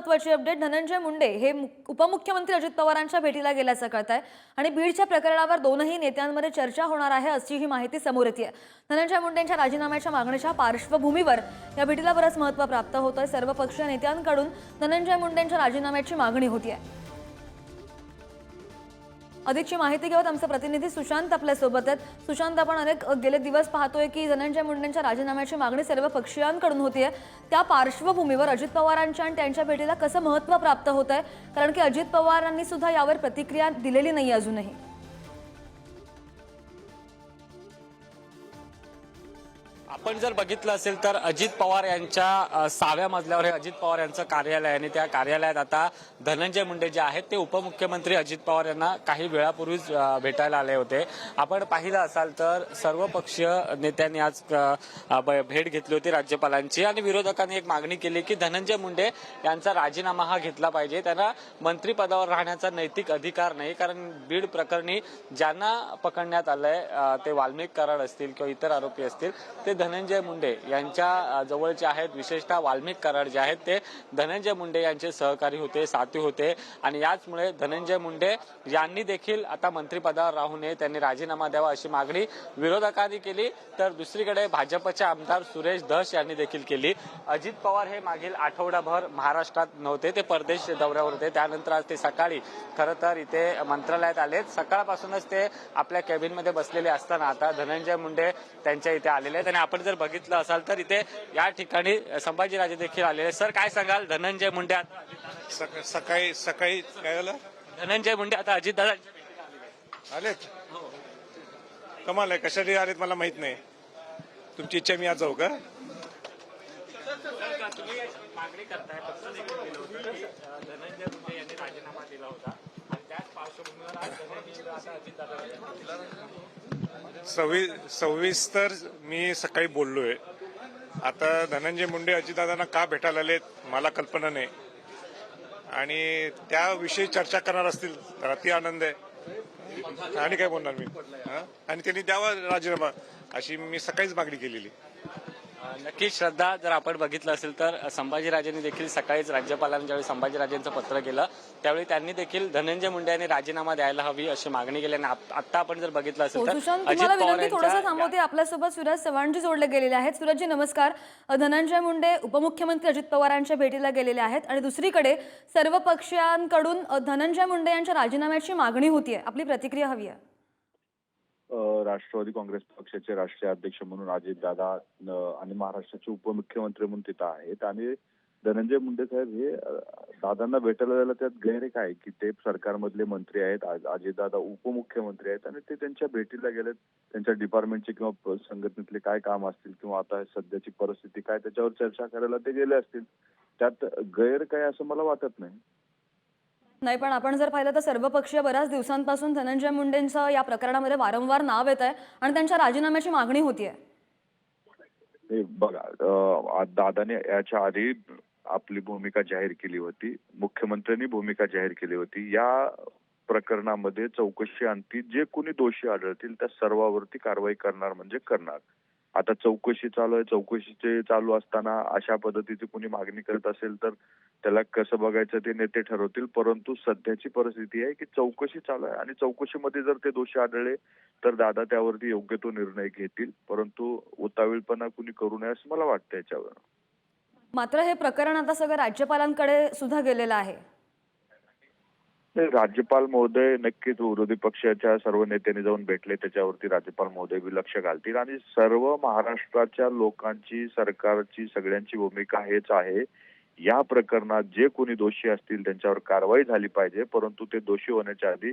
महत्वाची अपडेट धनंजय मुंडे हे उपमुख्यमंत्री अजित पवारांच्या भेटीला गेल्याचं कळत आहे आणि बीडच्या प्रकरणावर दोनही नेत्यांमध्ये चर्चा होणार आहे अशी ही माहिती समोर येते धनंजय मुंडेंच्या राजीनाम्याच्या मागणीच्या पार्श्वभूमीवर या भेटीला बरंच महत्त्व प्राप्त होतंय. सर्व पक्षीय नेत्यांकडून धनंजय मुंडेंच्या राजीनाम्याची मागणी होती आहे अधिकची माहिती घेऊन आमचा प्रतिनिधी सुशांत आपल्यासोबत आहेत. सुशांत आपण अनेक गेले दिवस पाहतोय की धनंजय मुंडेंच्या राजीनाम्याची मागणी सर्व पक्षीयांकडून आहे त्या पार्श्वभूमीवर अजित पवारांच्या आणि त्यांच्या भेटीला कसं महत्त्व प्राप्त होत आहे कारण की अजित पवारांनी सुद्धा यावर प्रतिक्रिया दिलेली नाही अजूनही. आपण जर बघितलं असेल तर अजित पवार यांच्या सहाव्या मजल्यावर हे अजित पवार यांचं कार्यालय आहे आणि त्या कार्यालयात आता धनंजय मुंडे जे आहेत ते उपमुख्यमंत्री अजित पवार यांना काही वेळापूर्वीच भेटायला आले होते. आपण पाहिलं असाल तर सर्व पक्षीय नेत्यांनी आज भेट घेतली होती राज्यपालांची आणि विरोधकांनी एक मागणी केली की धनंजय मुंडे यांचा राजीनामा हा घेतला पाहिजे. त्यांना मंत्रिपदावर राहण्याचा नैतिक अधिकार नाही कारण बीड प्रकरणी ज्यांना पकडण्यात आलंय ते वाल्मिक कराड असतील किंवा इतर आरोपी असतील ते धनंजय मुंडे यांच्या जवळचे आहेत विशेषतः वाल्मिक कराड जे आहेत ते धनंजय मुंडे यांचे सहकारी होते साथी होते. आणि याचमुळे धनंजय मुंडे यांनी देखील आता मंत्रिपदावर राहू नये त्यांनी राजीनामा द्यावा अशी मागणी विरोधकांनी केली. तर दुसरीकडे भाजपचे आमदार सुरेश धस यांनी देखील केली. अजित पवार हे मागील आठवडाभर महाराष्ट्रात नव्हते ते परदेश दौऱ्यावर होते. त्यानंतर आज ते सकाळी खरं तर इथे मंत्रालयात आलेत. सकाळपासूनच ते आपल्या केबिनमध्ये बसलेले असताना आता धनंजय मुंडे त्यांच्या इथे आलेले आहेत. आणि आपण जर बघितलं असाल तर इथे या ठिकाणी संभाजीराजे देखील आलेले. सर काय सांगाल? धनंजय मुंडे आता सकाळी सकाळी काय झालं? धनंजय मुंडे आता अजित आलेत? कमाल आहे. कशासाठी आलेत मला माहीत नाही. तुमची इच्छा मी आज जाऊ का? मागणी करताय धनंजय मुंडे यांनी राजीनामा दिला होता. आणि त्याच पार्श्वभूमीवर आज सविस्तर मी सकाळी बोललोय. आता धनंजय मुंडे अजितदादांना का भेटायला आलेत मला कल्पना नाही. आणि त्याविषयी चर्चा करणार असतील तर अति आनंद आहे. आणि काय बोलणार मी? आणि त्यांनी द्यावा राजीनामा अशी मी सकाळीच मागणी केलेली. नक्कीच श्रद्धा जर आपण बघितलं असेल तर संभाजीराजेंनी देखील सकाळीच राज्यपालांना ज्यावेळी संभाजीराजेंचं पत्र केलं त्यावेळी त्यांनी देखील धनंजय मुंडे यांनी राजीनामा द्यायला हवी अशी मागणी केली. आणि आत- आपण जर बघितलं असेल तर सुशांत अजित तुम्हाला पवार विनंती थोडंसं थांबवते. आपल्यासोबत सूरज चव्हाणजी जोडले गेलेले आहेत. सूरजजी नमस्कार. धनंजय मुंडे उपमुख्यमंत्री अजित पवारांच्या भेटीला गेलेले आहेत. आणि दुसरीकडे सर्व पक्षांकडून धनंजय मुंडे यांच्या राजीनाम्याची मागणी होतीये. आपली प्रतिक्रिया हवी आहे. राष्ट्रवादी काँग्रेस पक्षाचे राष्ट्रीय अध्यक्ष म्हणून अजितदादा आणि महाराष्ट्राचे उपमुख्यमंत्री म्हणून तिथं आहेत. आणि धनंजय मुंडे साहेब हे दादांना भेटायला जायला त्यात गैर काय की ते सरकारमधले मंत्री आहेत अजितदादा उपमुख्यमंत्री आहेत आणि ते त्यांच्या भेटीला गेलेत. त्यांच्या डिपार्टमेंटचे किंवा संघटनेतले काय काम असतील किंवा आता सध्याची परिस्थिती काय त्याच्यावर चर्चा करायला ते गेले असतील. त्यात गैर काय असं मला वाटत नाही. नाही पण आपण जर पाहिलं तर सर्वपक्षीय बऱ्याच दिवसांपासून धनंजय मुंडेंचं या प्रकरणामध्ये वारंवार नाव येत आहे आणि त्यांच्या राजीनाम्याची मागणी होतीये. बघा दादाने याच्या आधी आपली भूमिका जाहीर केली होती मुख्यमंत्र्यांनी भूमिका जाहीर केली होती. या प्रकरणामध्ये चौकशी अंती जे कोणी दोषी आढळतील त्या सर्वावरती कारवाई करणार म्हणजे करणार. आता चौकशी चालू आहे. चौकशीचे चालू असताना अशा पद्धतीची कुणी मागणी करत असेल तर त्याला कसं बघायचं ते नेते ठरवतील. परंतु सध्याची परिस्थिती आहे की चौकशी चालू आहे आणि चौकशीमध्ये जर ते दोषी आढळले तर दादा त्यावरती योग्य तो निर्णय घेतील. परंतु उतावीळपणा कुणी करू नये असं मला वाटतं याच्यावर मात्र हे प्रकरण आता सगळं राज्यपालांकडे सुद्धा गेलेलं आहे. राज्यपाल महोदय नक्कीच विरोधी पक्षाच्या सर्व नेत्यांनी जाऊन भेटले त्याच्यावरती राज्यपाल महोदय बी लक्ष घालतील. आणि सर्व महाराष्ट्राच्या लोकांची सरकारची सगळ्यांची भूमिका हेच आहे. या प्रकरणात जे कोणी दोषी असतील त्यांच्यावर कारवाई झाली पाहिजे परंतु ते दोषी होण्याच्या आधी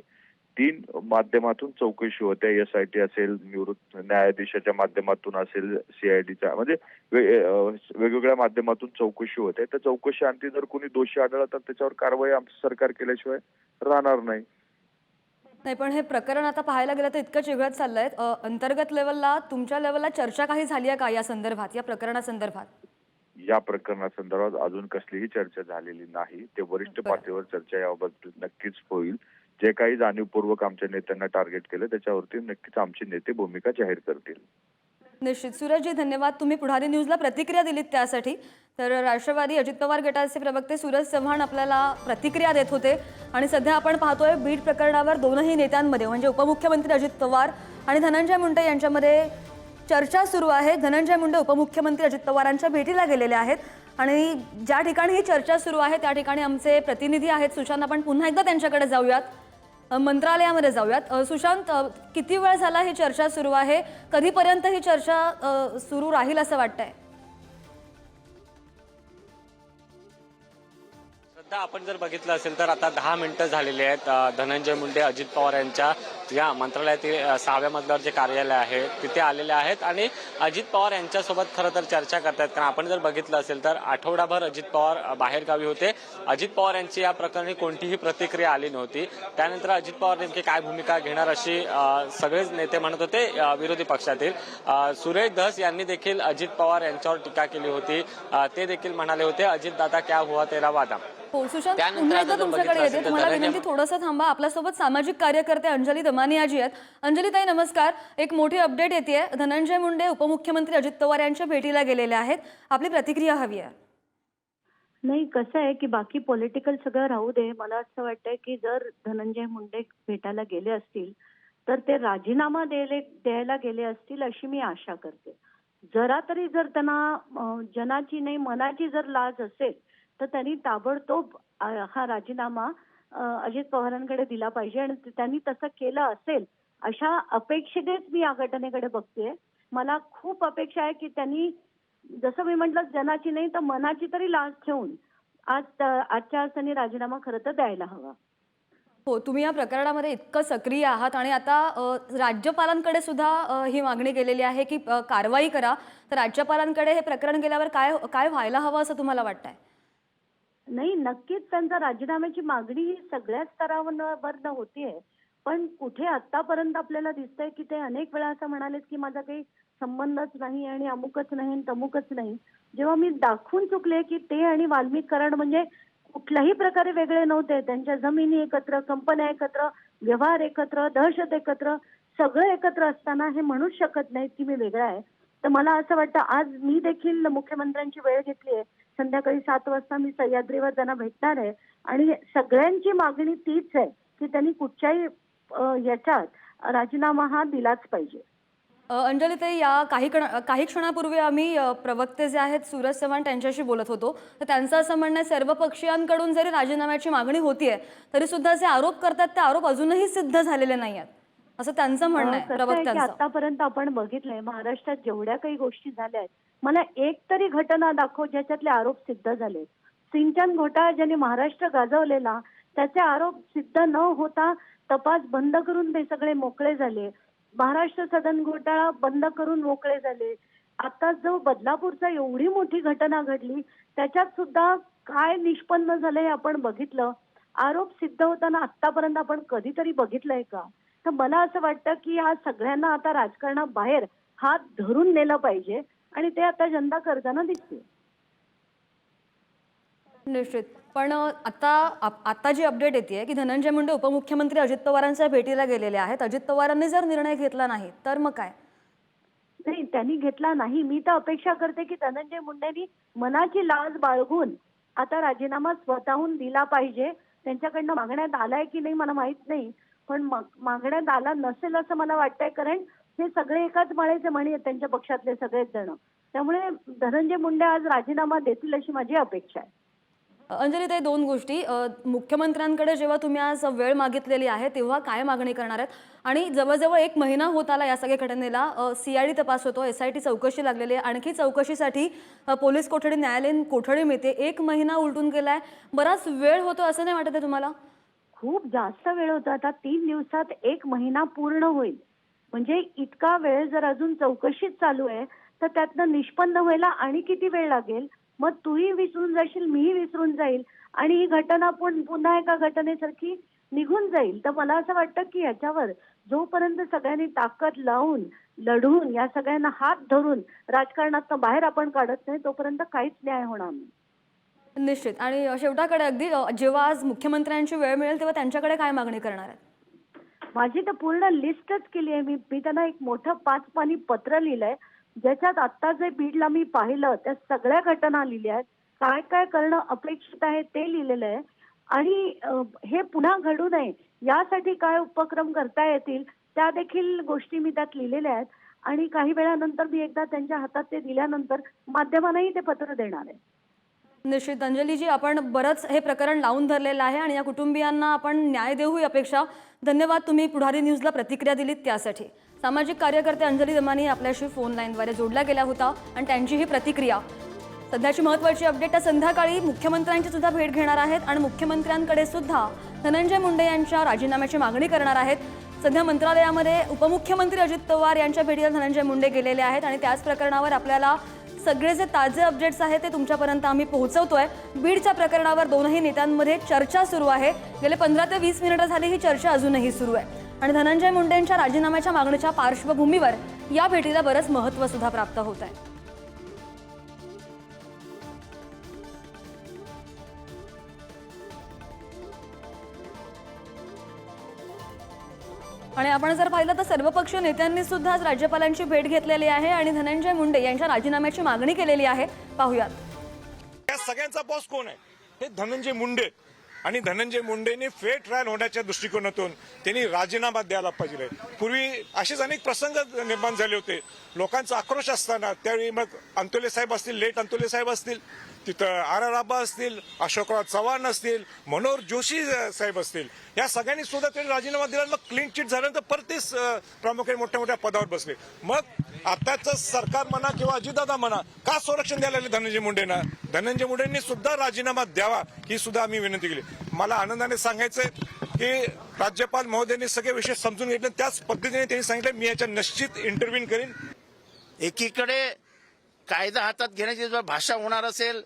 तीन माध्यमातून चौकशी होते. एस आय टी असेल निवृत्त न्यायाधीशाच्या माध्यमातून असेल सीआयडीच्या म्हणजे वेगवेगळ्या माध्यमातून चौकशी होते. त्या चौकशी अंती जर कोणी दोषी आढळला तर त्याच्यावर कारवाई आमचं सरकार केल्याशिवाय राहणार नाही. नाही पण हे प्रकरण आता पाहायला गेलं तर इतकं चिघळत चाललंय. अंतर्गत लेवलला तुमच्या लेवलला चर्चा काही झाली आहे का या संदर्भात या प्रकरणासंदर्भात? या प्रकरणासंदर्भात अजून कसलीही चर्चा झालेली नाही. ते वरिष्ठ. पातळीवर चर्चा याबाबत नक्कीच होईल. जे काही जाणीवपूर्वक आमच्या नेत्यांना टार्गेट केलं त्याच्यावरती नक्कीच आमचे नेते भूमिका जाहीर करतील. निश्चित. सूरजजी धन्यवाद. तुम्ही पुढारी न्यूजला प्रतिक्रिया दिलीत त्यासाठी. तर राष्ट्रवादी अजित पवार गटाचे प्रवक्ते सूरज चव्हाण आपल्याला प्रतिक्रिया देत होते. आणि सध्या आपण पाहतोय बीड प्रकरणावर दोनही नेत्यांमध्ये म्हणजे उपमुख्यमंत्री अजित पवार आणि धनंजय मुंडे यांच्यामध्ये चर्चा सुरू आहे. धनंजय मुंडे उपमुख्यमंत्री अजित पवारांच्या भेटीला गेलेले आहेत. आणि ज्या ठिकाणी ही चर्चा सुरू आहे त्या ठिकाणी आमचे प्रतिनिधी आहेत. सुशांत आपण पुन्हा एकदा त्यांच्याकडे जाऊयात. मंत्रालयामध्ये जाऊयात. सुशांत किती वेळ झाला ही चर्चा सुरू आहे? कधीपर्यंत ही चर्चा सुरू राहील असं वाटतंय? सध्या आपण जर बघितलं असेल तर आता दहा मिनिटं झालेली आहेत धनंजय मुंडे अजित पवार यांच्या या मंत्रालयातील सहाव्या मजल्यावर जे कार्यालय आहे तिथे आलेले आहेत आणि अजित पवार यांच्यासोबत खरं तर चर्चा करतायत. कारण आपण जर बघितलं असेल तर आठवडाभर अजित पवार बाहेरगावी होते. अजित पवार यांची या प्रकरणी कोणतीही प्रतिक्रिया आली नव्हती. त्यानंतर अजित पवार नेमकी काय भूमिका घेणार अशी सगळेच नेते म्हणत होते विरोधी पक्षातील. सुरेश धस यांनी देखील अजित पवार यांच्यावर टीका केली होती. ते देखील म्हणाले होते अजित दादा क्या हुआ तेरा वादा? हो सुशांत पुन्हा एकदा तुमच्याकडे येते तुम्हाला विनंती थोडंसं थांबा. आपल्यासोबत सामाजिक कार्यकर्ते अंजली दमानियाजी आहेत. अंजली ताई नमस्कार. एक मोठी अपडेट येते धनंजय मुंडे उपमुख्यमंत्री अजित पवार यांच्या भेटीला गेलेले आहेत. आपली प्रतिक्रिया हवी आहे. नाही कसं आहे की बाकी पॉलिटिकल सगळं राहू दे. मला असं वाटतंय की जर धनंजय मुंडे भेटायला गेले असतील तर ते राजीनामा द्यायला द्यायला गेले असतील अशी मी आशा करते. जरा तरी जर त्यांना जनाची नाही मनाची जर लाज असेल तर त्यांनी ताबडतोब हा राजीनामा अजित पवारांकडे दिला पाहिजे आणि त्यांनी तसं केलं असेल अशा अपेक्षेनेच मी या घटनेकडे बघते मला खूप अपेक्षा आहे की त्यांनी जसं मी म्हटलं जनाची नाही तर मनाची तरी लाज ठेवून आज त- आजच्या आज त्यांनी राजीनामा खरं तर द्यायला हवा. हो तुम्ही या प्रकरणामध्ये इतकं सक्रिय आहात आणि आता राज्यपालांकडे सुद्धा ही मागणी केलेली आहे की कारवाई करा. तर राज्यपालांकडे हे प्रकरण गेल्यावर काय काय व्हायला हवं असं तुम्हाला वाटतंय? नाही नक्कीच त्यांचा राजीनाम्याची मागणी ही सगळ्याच स्तरावर होतीये. पण कुठे आतापर्यंत आपल्याला दिसतंय की ते अनेक वेळा असं म्हणालेत की माझा काही संबंधच नाही आणि अमुकच नाही आणि तमुकच नाही. जेव्हा मी दाखवून चुकले की ते आणि वाल्मिक कराड म्हणजे कुठल्याही प्रकारे वेगळे नव्हते. त्यांच्या जमिनी एकत्र कंपन्या एकत्र व्यवहार एकत्र दहशत एकत्र सगळं एकत्र असताना हे म्हणूच शकत नाहीत की मी वेगळा आहे. तर मला असं वाटतं आज मी देखील मुख्यमंत्र्यांची वेळ घेतली आहे. संध्याकाळी सात वाजता मी सह्याद्रीवर त्यांना भेटणार आहे. आणि सगळ्यांची मागणी तीच आहे की त्यांनी कुठच्याही याच्यात राजीनामा हा दिलाच पाहिजे. अ, अंजलीताई या काही कण काही क्षणापूर्वी आम्ही प्रवक्ते जे आहेत सूरज चव्हाण त्यांच्याशी बोलत होतो. तर त्यांचं असं म्हणणं आहे सर्व पक्षीयांकडून जरी राजीनाम्याची मागणी होतीये तरी सुद्धा जे आरोप करतात ते आरोप अजूनही सिद्ध झालेले नाही आहेत असं त्यांचं म्हणणं आहे आतापर्यंत आपण बघितलंय महाराष्ट्रात जेवढ्या काही गोष्टी झाल्या आहेत मला एक तरी घटना दाखव ज्याच्यातले आरोप सिद्ध झाले. सिंचन घोटाळा ज्यांनी महाराष्ट्र गाजवलेला त्याचे आरोप सिद्ध न होता तपास बंद करून ते सगळे मोकळे झाले. महाराष्ट्र सदन घोटाळा बंद करून मोकळे झाले. आता जो बदलापूरचा एवढी मोठी घटना घडली त्याच्यात सुद्धा काय निष्पन्न झालंय आपण बघितलं? आरोप सिद्ध होताना आतापर्यंत आपण कधीतरी बघितलंय का? तर मला असं वाटतं की या सगळ्यांना आता राजकारणाबाहेर हात धरून नेलं पाहिजे. आणि ते आता जनता करताना दिसते निश्चित. पण आता आता जी अपडेट येते की धनंजय मुंडे उपमुख्यमंत्री अजित पवारांच्या भेटीला गेलेले आहेत. अजित पवारांनी जर निर्णय घेतला नाही तर मग काय? नाही त्यांनी घेतला नाही. मी तर अपेक्षा करते की धनंजय मुंडेंनी मनाची लाज बाळगून आता राजीनामा स्वतःहून दिला पाहिजे. त्यांच्याकडनं मागण्यात आलाय की नाही मला माहीत नाही. पण मग- मागण्यात आला नसेल असं मला वाटतंय कारण हे सगळे एकाच माळेचे म्हणी आहेत त्यांच्या पक्षातले सगळेच जण. त्यामुळे धनंजय मुंडे आज राजीनामा देतील अशी माझी अपेक्षा आहे. अंजली दोन गोष्टी. मुख्यमंत्र्यांकडे जेव्हा तुम्ही आज वेळ मागितलेली आहे तेव्हा काय मागणी करणार आहेत? आणि जवळजवळ एक महिना होत आला या सगळ्या घटनेला. सीआयडी तपास होतो एस आय टी चौकशी लागलेली आहे. आणखी चौकशीसाठी पोलीस कोठडी न्यायालयीन कोठडी मिळते. एक महिना उलटून गेलाय. बराच वेळ होतो असं नाही वाटत आहे तुम्हाला? खूप जास्त वेळ होता. आता तीन दिवसात एक महिना पूर्ण होईल. म्हणजे इतका वेळ जर अजून चौकशीच चालू आहे तर त्यातनं निष्पन्न व्हायला आणि किती वेळ लागेल? मग तूही विसरून जाशील मीही विसरून जाईल आणि ही घटना पण पुन्हा एका घटनेसारखी निघून जाईल. तर मला असं वाटतं की याच्यावर जोपर्यंत सगळ्यांनी ताकद लावून लढून या सगळ्यांना हात धरून राजकारणात बाहेर आपण काढत नाही तोपर्यंत काहीच न्याय होणार नाही. निश्चित. आणि शेवटाकडे अगदी जेव्हा आज मुख्यमंत्र्यांची वेळ मिळेल तेव्हा त्यांच्याकडे काय मागणी करणार आहे माझी तर पूर्ण लिस्टच केली आहे मी. मी त्यांना एक मोठं पाच पानी पत्र लिहिलंय. ज्याच्यात आत्ता जे बीडला मी पाहिलं त्या सगळ्या घटना लिहिल्या आहेत. काय काय करणं अपेक्षित आहे ते लिहिलेलं आहे. आणि हे पुन्हा घडू नये यासाठी काय उपक्रम करता येतील त्या देखील गोष्टी मी त्यात लिहिलेल्या आहेत. आणि काही वेळानंतर मी एकदा त्यांच्या हातात ते दिल्यानंतर माध्यमांनाही ते पत्र देणार आहे. निश्चित. अंजलीजी आपण बरंच हे प्रकरण लावून धरलेलं आहे आणि या कुटुंबियांना आपण न्याय देऊ ही अपेक्षा. धन्यवाद तुम्ही पुढारी न्यूजला प्रतिक्रिया दिलीत त्यासाठी. सामाजिक कार्यकर्ते अंजली दमानी आपल्याशी फोन लाईनद्वारे जोडल्या गेल्या होता आणि त्यांची ही प्रतिक्रिया. सध्याची महत्त्वाची अपडेट त्या संध्याकाळी मुख्यमंत्र्यांची सुद्धा भेट घेणार आहेत आणि मुख्यमंत्र्यांकडे सुद्धा धनंजय मुंडे यांच्या राजीनाम्याची मागणी करणार आहेत. सध्या मंत्रालयामध्ये उपमुख्यमंत्री अजित पवार यांच्या भेटीला धनंजय मुंडे गेलेले आहेत आणि त्याच प्रकरणावर आपल्याला सगळे जे ताजे अपडेट्स आहेत ते तुमच्यापर्यंत आम्ही पोहोचवतोय. बीडच्या प्रकरणावर दोनही नेत्यांमध्ये चर्चा सुरू आहे. गेले पंधरा ते वीस मिनिटं झाली ही चर्चा अजूनही सुरू आहे. आणि धनंजय मुंडेंच्या राजीनाम्याच्या मागणीच्या पार्श्वभूमीवर या भेटीला बरंच महत्त्व सुद्धा प्राप्त होत आहे आणि आपण जर पाहिलं तर सर्वपक्षीय नेत्यांनी सुद्धा आज राज्यपालांची भेट घेतलेली आहे आणि धनंजय मुंडे यांच्या राजीनाम्याची मागणी केलेली आहे. पाहूयात. या सगळ्यांचा बॉस कोण आहे? हे धनंजय मुंडे. आणि धनंजय मुंडेने फेर ट्रायल होण्याच्या दृष्टिकोनातून त्यांनी राजीनामा द्यायला पाहिजे. पूर्वी असेच अनेक प्रसंग निर्माण झाले होते. लोकांचा आक्रोश असताना त्यावेळी मग अंतोले साहेब असतील लेट अंतोले साहेब असतील तिथं आर आर आबा असतील अशोकराव चव्हाण असतील मनोहर जोशी साहेब असतील या सगळ्यांनी सुद्धा त्यांनी राजीनामा दिला मग क्लीन चिट झाल्यानंतर परत तेच प्रामुख्याने मोठ्या मोठ्या पदावर बसले. मग आताचं सरकार म्हणा किंवा अजितदादा म्हणा का संरक्षण द्यायला लागले धनंजय मुंडेंना? धनंजय मुंडेंनी सुद्धा राजीनामा द्यावा ही सुद्धा आम्ही विनंती केली. मला आनंदाने सांगायचंय हे राज्यपाल महोदयांनी सगळे विषय समजून घेतले. त्याच पद्धतीने त्यांनी सांगितलं मी याच्या निश्चित इंटरव्ह्यून करीन. एकीकडे कायदा हातात घेण्याची जर भाषा होणार असेल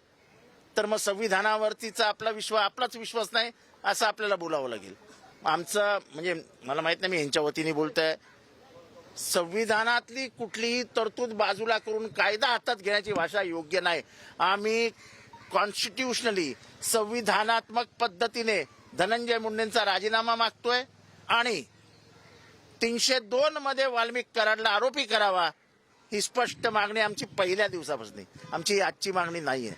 तर मग संविधानावरतीचा आपला विश्वास आपलाच विश्वास नाही असं आपल्याला बोलावं लागेल. आमचं म्हणजे मला माहीत नाही मी यांच्या वतीने बोलतोय. संविधानातली कुठलीही तरतूद बाजूला करून कायदा हातात घेण्याची भाषा योग्य नाही. आम्ही कॉन्स्टिट्युशनली संविधानात्मक पद्धतीने धनंजय मुंडेंचा राजीनामा मागतोय आणि तीनशे दोन मध्ये वाल्मिक कराडला आरोपी करावा ही स्पष्ट मागणी आमची पहिल्या दिवसापासून. आमची आजची मागणी नाहीये.